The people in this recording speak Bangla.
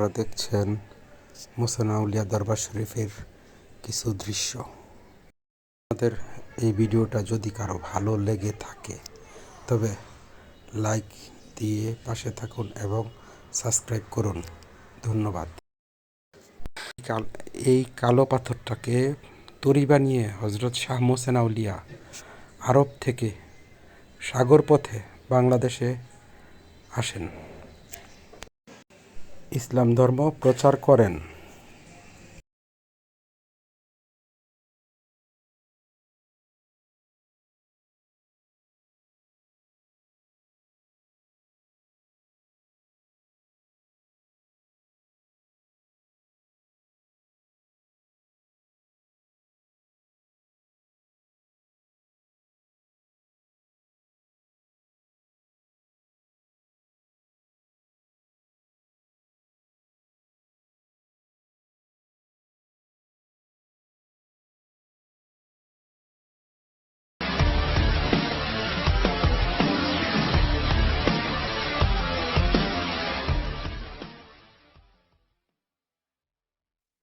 আপনারা দেখছেন মোসানাউলিয়া দরবার শরীফের কিছু দৃশ্য। আমাদের এই ভিডিওটা যদি কারও ভালো লেগে থাকে, তবে লাইক দিয়ে পাশে থাকুন এবং সাবস্ক্রাইব করুন। ধন্যবাদ। এই কালো পাথরটাকে তরি বানিয়ে হজরত শাহ মোসেন আউলিয়া আরব থেকে সাগর পথে বাংলাদেশে আসেন। ইসলাম ধর্ম প্রচার করেন।